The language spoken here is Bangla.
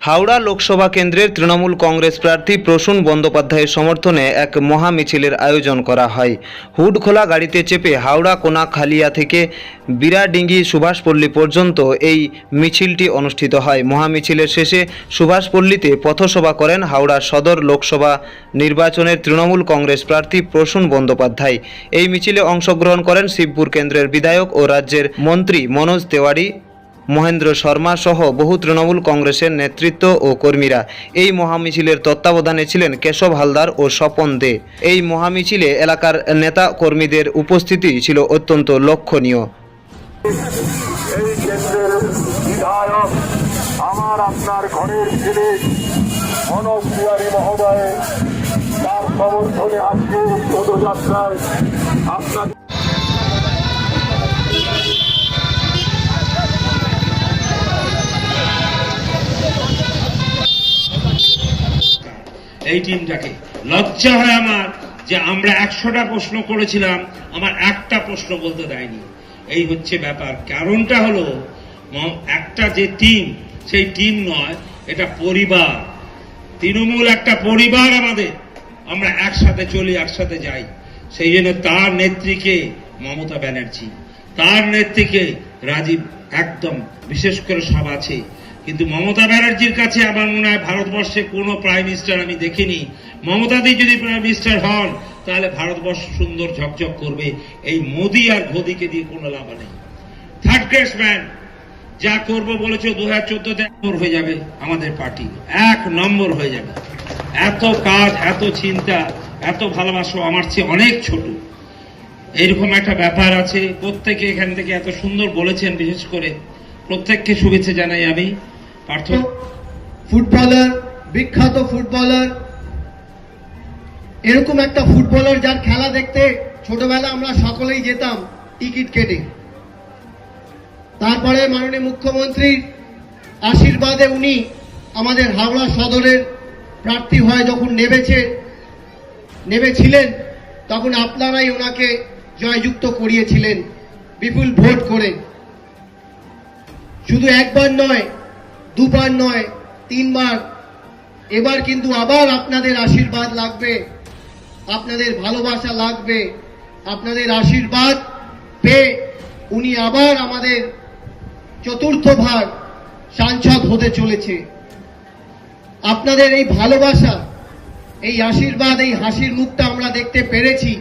হাওড়া লোকসভা কেন্দ্রের তৃণমূল কংগ্রেস প্রার্থী প্রসূন বন্দ্যোপাধ্যায়ের সমর্থনে এক মহা মিছিলের আয়োজন করা হয়। হুড খোলা গাড়িতে চেপে হাওড়া কোনাখালিয়া থেকে বিরাডিঙ্গি সুভাষপল্লী পর্যন্ত এই মিছিলটি অনুষ্ঠিত হয়। মহা মিছিলের শেষে সুভাষপল্লীতে পথসভা করেন হাওড়া সদর লোকসভা নির্বাচনের তৃণমূল কংগ্রেস প্রার্থী প্রসূন বন্দ্যোপাধ্যায়। এই মিছিলে অংশগ্রহণ করেন শিবপুর কেন্দ্রের বিধায়ক ও রাজ্যের মন্ত্রী মনোজ তেওয়ারি। মহেন্দ্র শর্মা সহ বহু তৃণমূল কংগ্রেসের নেতৃত্ব ও কর্মীরা। এই মহামিছিলের তত্ত্বাবধানে ছিলেন কেশব হালদার ও স্বপন দে। এই মহামিছিলে এলাকার নেতা কর্মীদের উপস্থিতি ছিল অত্যন্ত লক্ষণীয়। আপনার ঘরের ছেলে, মনোজ মহোদয়, তার সমর্থনে আজকে পদযাত্রায় আপনার এই টিমটাকে লজ্জা হয় আমার যে আমরা একশোটা প্রশ্ন করেছিলাম, আমার একটা প্রশ্ন বলতে দেয়নি। এই হচ্ছে ব্যাপার। কারণটা হলো একটা যে টিম, সেই টিম নয়, এটা পরিবার। তৃণমূল একটা পরিবার আমাদের। আমরা একসাথে চলি, একসাথে যাই। সেই জন্য তার নেত্রীকে মমতা ব্যানার্জি, তার নেত্রীকে রাজীব, একদম, বিশেষ করে সব আছে। কিন্তু মমতা ব্যানার্জির কাছে আমার মনে হয় ভারতবর্ষে কোনো প্রাইম মিনিস্টার আমি দেখিনি। মমতাদি যদি প্রাইম মিনিস্টার হন, তাহলে ভারতবর্ষ সুন্দর ঝকঝক করবে। এই মোদি আর ঘোদিকে দিয়ে কোনো লাভ নেই। থার্ড গ্রেস ম্যান যা করব বলেছে দু হাজার চোদ্দতে নম্বর হয়ে যাবে আমাদের পার্টি। এক নম্বর হয়ে যাবে। এত কাজ, এত চিন্তা, এত ভালোবাসো আমার চেয়ে অনেক ছোট। এরকম একটা ব্যাপার আছে। প্রত্যেকে এখান থেকে এত সুন্দর বলেছেন, বিশেষ করে প্রত্যেককে শুভেচ্ছা জানাই আমি, পার্থ। ফুটবলার, বিখ্যাত ফুটবলার, এরকম একটা ফুটবলার যার খেলা দেখতে ছোটবেলা আমরা সকলেই যেতাম টিকিট কেটে। তারপরে মাননীয় মুখ্যমন্ত্রীর আশীর্বাদে উনি আমাদের হাওড়া সদরের প্রার্থী হয়ে যখন নেমেছে, নেমেছিলেন, তখন আপনারাই ওনাকে জয়যুক্ত করিয়েছিলেন, বিপুল ভোট করে। শুধু একবার নয়, দুবার নয়, তিনবার। এবার কিন্তু আবার আপনাদের আশীর্বাদ লাগবে, আপনাদের ভালোবাসা লাগবে, আপনাদের আশীর্বাদ পেয়ে উনি আবার আমাদের চতুর্থবার সাংসদ হতে চলেছে। আপনাদের এই ভালোবাসা, এই আশীর্বাদ, এই হাসির মুখটা আমরা দেখতে পেরেছি।